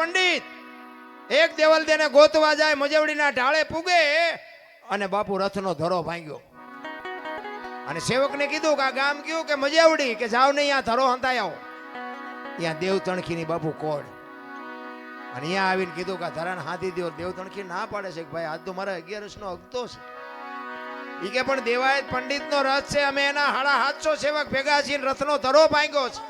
પંડિત, એક દેવલ તેને ગોતવા જાય, મજવડીના ઢાળે પૂગે અને બાપુ રથનો ધરો ભાંગ્યો. અને સેવકને કીધું કે આ ગામ કયું? કે મજેવડી, કે જાવ ને અહીંયા ધરો હંતાઈ આવો. ત્યાં દેવ તણખીની બાપુ કોડ અને અહીંયા આવીને કીધું કે ધરાને હાથી દો દેવ તણખી ના પાડે છે કે ભાઈ, આજ તો મારા અગિયારસ નો અગતો છે. ઈ કે પણ દેવાયત પંડિત નો રથ છે, અમે એના હાડા હાથસો સેવક ભેગા છીએ રથનો ધરો ભાંગ્યો છે.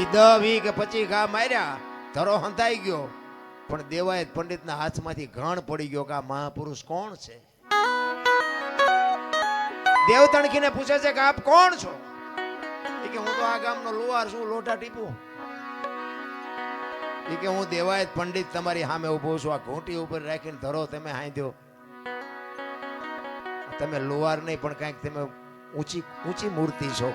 ઈ દહ વી કે પચી ઘા માર્યા, ધરો હંતાઈ ગયો. પણ દેવાયત પંડિતના હાથમાંથી ઘણ પડી ગયો કે આ મહાપુરુષ કોણ છે? દેવ તણખીને પૂછે છે કે આપ કોણ છો? એ કે હું તો આ ગામનો લુવાર છું લોટા ટીપું. એ કે હું દેવાયત પંડિત તમારી સામે ઊભો છું, આ ઘૂંટી ઉપર રાખીને ધરો તમે હાંધ્યો. તમે લુવાર નહીં, પણ કાંઈક તમે ઊંચી ઊંચી મૂર્તિ છો.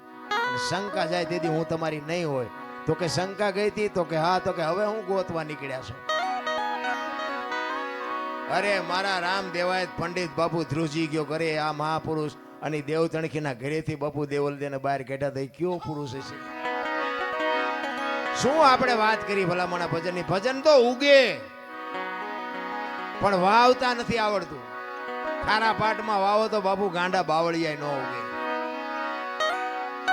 શંકા જાય તેથી હું તમારી નહીં હોય. તો કે શંકા ગઈ હતી, તો કે હા, તો કે હવે હું ગોતવા નીકળ્યા છું. અરે, મારા રામ દેવાય પંડિત બાપુ ધ્રુજી ગયો કરે આ મહાપુરુષ અને દેવ તણખીના ઘરેથી બાપુ દેવલ દેને બહાર કાઢ્યા થઈ કયો પુરુષ છે શું આપણે વાત કરી ભલામણા ભજનની? ભજન તો ઉગે, પણ વાવતા નથી આવડતું. ખારા પાટમાં વાવો તો બાપુ ગાંડા બાવળિયા ન ઉગે.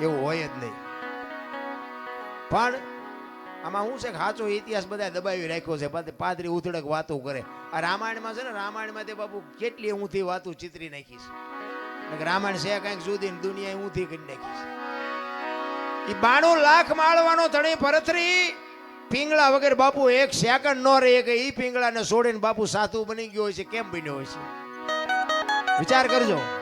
એવું હોય જ નહીં. પણ આમાં હું છે કે સાચો ઇતિહાસ બધા દબાવી રાખ્યો છે પાદરી ઉથડક વાતો કરે. આ રામાયણમાં છે ને, રામાયણમાં તે બાપુ કેટલી ઊંધી વાતો ચિતરી નાખી છે. રામાયણ છે કાંઈક સુધી દુનિયાએ દુનિયા ઊંધી કરી નાખી છે. ઈ બાણું લાખ માળવાનો ધણી પરથરી પિંગળા વગર બાપુ એક સેકન્ડ નો રહે કે એ પિંગળાને છોડીને બાપુ સાધુ બની ગયો હોય છે, કેમ બન્યો હોય છે? વિચાર કરજો.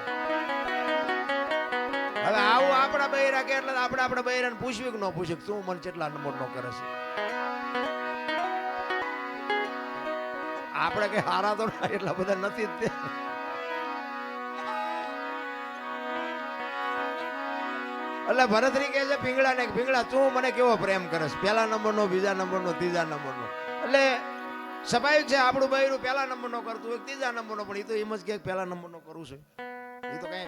હવે આવું આપણા બૈરા કે એટલે આપણે આપણા બૈરાને પૂછવી કે ન પૂછે તું મને કેટલા નંબર નો કરે છે? આપણે કે હારા તો એટલા બધા નથી જ તે. એટલે ભરતરી કહે છે પીંગળા ને પીંગળા તું મને કેવો પ્રેમ કરે કરસ પહેલા નંબરનો બીજા નંબરનો ત્રીજા નંબરનો. એટલે સ્વાભાવિક છે આપણું બૈરું પહેલા નંબરનો કરતું હોય ત્રીજા નંબરનો પણ એ તો એમ જ કે પહેલા નંબરનો કરું છું. એ તો કઈ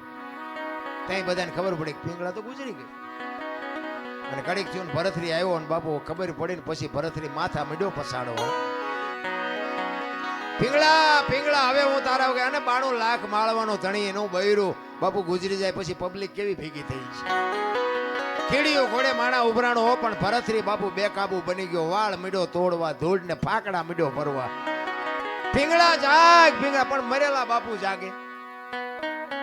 ત્યાં બધાને ખબર પડી પિંગળા તો ગુજરી ગઈ. અને કડીક થયું ને ભરથરી આવ્યો ને બાપુ ખબર પડી ને પછી ભરથરી માથા મીડ્યો પસાડો પીંગળા પીંગળા હવે હું તારા વગર અને બાણું લાખ માળવાનો ધણી એનું બૈરું. બાપુ ગુજરી જાય પછી પબ્લિક કેવી ભેગી થઈ છે? ખીડીઓ ઘોડે માણા ઉભરાણો હો, પણ ભરથરી બાપુ બેકાબુ બની ગયો. વાળ મીડો તોડવા ધૂળ ને ફાકડા મીડો ભરવા. પિંગળા જાગ પિંગળા પણ મરેલા બાપુ જાગે.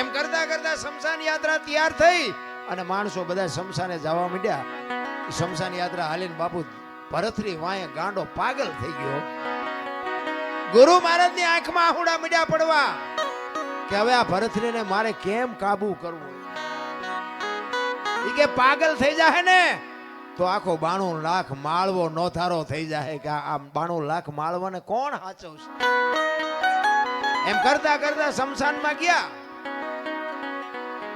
એમ કરતા કરતા શમશાન યાત્રા તૈયાર થઈ અને માણસો બધા શમશાને જવા માંડ્યા. શમશાન યાત્રા હાલીને બાપુ ભરતરી વાંયે ગાંડો પાગલ થઈ ગયો. ગુરુ મહારાજની આંખમાં આહુડા મીડ્યા પડવા કે હવે આ ભરતરીને મારે કેમ કાબુ કરવો? એ કે પાગલ થઈ જાય ને તો આખો બાણું લાખ માળવો નોથારો થઈ જાય કે આ બાણું લાખ માળવાને કોણ હાચવશે? એમ કરતા કરતા શમશાનમાં ગયા.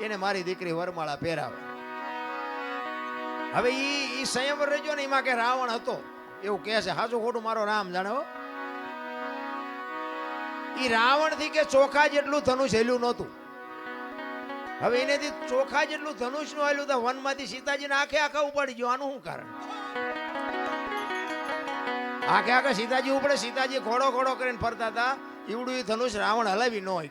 એને મારી દીકરી વરમાળા પહેરાવે. હવે ઈ ઈ સંયમ રચ્યો ને, એમાં કે રાવણ હતો. એવું કહે છે સાચું ખોટું મારો રામ જાણે ઈ રાવણથી કે ચોખા જેટલું ધનુષ હેલ્યું નહોતું. હવે એનેથી ચોખા જેટલું ધનુષનું હેલ્યું તો વનમાંથી સીતાજીને આખે આખા ઉપાડી ગયો. આનું શું કારણ? આખે આખા સીતાજી ઉપડે, સીતાજી ઘોડો ઘોડો કરીને ફરતા હતા. એવડું એ ધનુષ રાવણ હલાવી ન હોય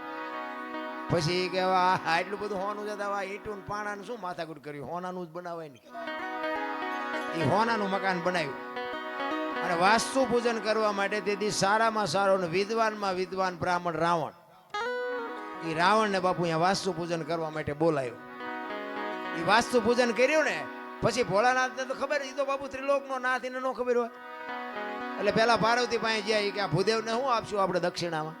પછી કેવા આટલું બધું હોનું છે દવા ઈટું પાણાનું શું માથાકૂટ કર્યું? હોનાનું જ બનાવાય નહીં એ હોનાનું મકાન બનાવ્યું. અને વાસ્તુ પૂજન કરવા માટે તેથી સારામાં સારો ને વિદ્વાનમાં વિદ્વાન બ્રાહ્મણ રાવણ. એ રાવણને બાપુ અહીંયા વાસ્તુ પૂજન કરવા માટે બોલાયો. એ વાસ્તુ પૂજન કર્યું ને, પછી ભોળાનાથને તો ખબર એ તો બાપુ ત્રિલોકનો નાથ, એને ન ખબર હોય. એટલે પેલા પાર્વતી પાસે ઈ કે આ ભૂદેવને શું આપશું, આપણે દક્ષિણામાં?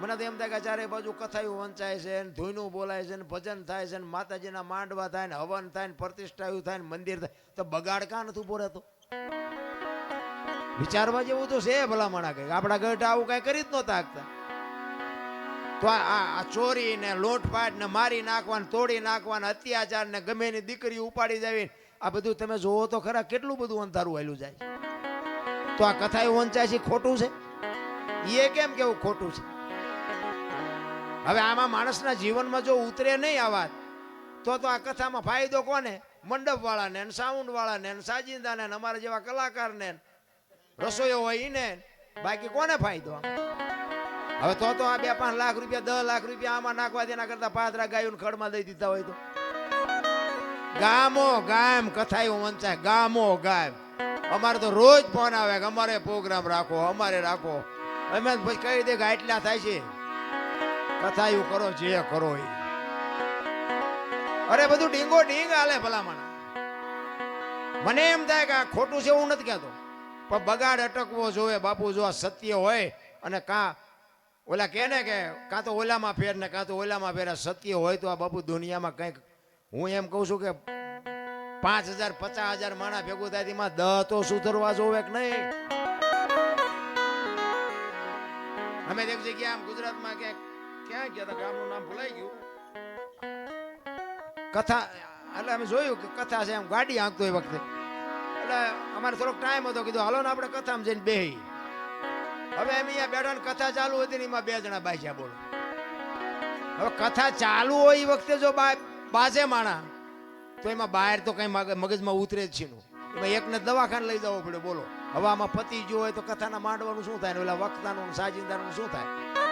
મને તો એમ થાય કે ચારે બાજુ કથાયું વંચાય છે ને ધૂનું બોલાય છે ને ભજન થાય છે ને માતાજીના માંડવા થાય ને હવન થાય ને પ્રતિષ્ઠાયું થાય ને મંદિર થાય. તો બગાડ કાં નથી ઊભો રહેતો? વિચારવા જેવું તો છે ભલામણા કઈ આપણા ગઢ આવું કઈ કરી જ નહોતા આગતા તો આ ચોરી ને લોટપાટ ને મારી નાખવા ને તોડી નાખવા ને અત્યાચાર ને ગમે એની દીકરી ઉપાડી જાવી આ બધું તમે જોવો તો ખરા કેટલું બધું અંધારું હાલ્યું જાય તો આ કથા વંચાય છે ખોટું છે? એ કેમ કેવું ખોટું છે? હવે આમાં માણસના જીવનમાં જો ઉતરે નહીં આ વાત, તો તો આ કથામાં ફાયદો કોને? મંડપ વાળાને ને સાઉન્ડ વાળાને ને સાજિંદાને ને અમારા જેવા કલાકારને ને. રસોઈયો હોય ને. બાકી કોને ફાયદો? હવે તો તો આ બે પાંચ લાખ રૂપિયા, દસ લાખ રૂપિયા આમાં નાખવા તેના કરતા પાદરા ગાયું ખડમાં દઈ દીધા હોય તો. ગામો ગામ કથાયું વંચાય ગામો ગામ. અમારે તો રોજ ફોન આવે કે અમારે પ્રોગ્રામ રાખો, અમારે રાખો. અમે પછી કહી દે કે આટલા થાય છે. કથાયું કરો, જે કરો એ. અરે, બધું ડીંગો ડીંગ હાલે ભલામણ. મને એમ થાય કે આ ખોટું છે હું નથી કહેતો. પણ બગાડ અટકવો જોવે બાપુ, જો આ સત્ય હોય અને કાં ઓલા કહે ને કે કાં તો ઓલામાં ફેર ને કાં તો ઓલામાં ફેર સત્ય હોય તો આ બાપુ દુનિયામાં કંઈક હું એમ કહું છું કે પાંચ હજાર, પચાસ હજાર માણા ભેગું થાય તેમાં દહ તો સુધરવા જોવે કે નહીં? અમે એક જગ્યા આમ ગુજરાતમાં ક્યાંક ક્યાં ગયા હતા ગામનું નામ ભૂલાઈ ગયું. કથા, એટલે અમે જોયું કે કથા છે એમ ગાડી આંકતો એ વખતે. એટલે અમારે થોડોક ટાઈમ હતો, કીધું હાલો ને આપણે કથામાં જઈને બે હવે એમ અહીંયા બેઠા કથા ચાલુ હતી ને એમાં બે જણા બાજ્યા બોલો. હવે કથા ચાલુ હોય એ વખતે જો બાજે માણા, તો એમાં બહાર તો કઈ મગજમાં ઉતરે જ છે એમાં એકને દવાખાને લઈ જવો પડે બોલો. હવે આમાં પતિ જો હોય તો કથાના માંડવાનું શું થાય? ને ઓલા વખતાનું સાજિંદાનું શું થાય?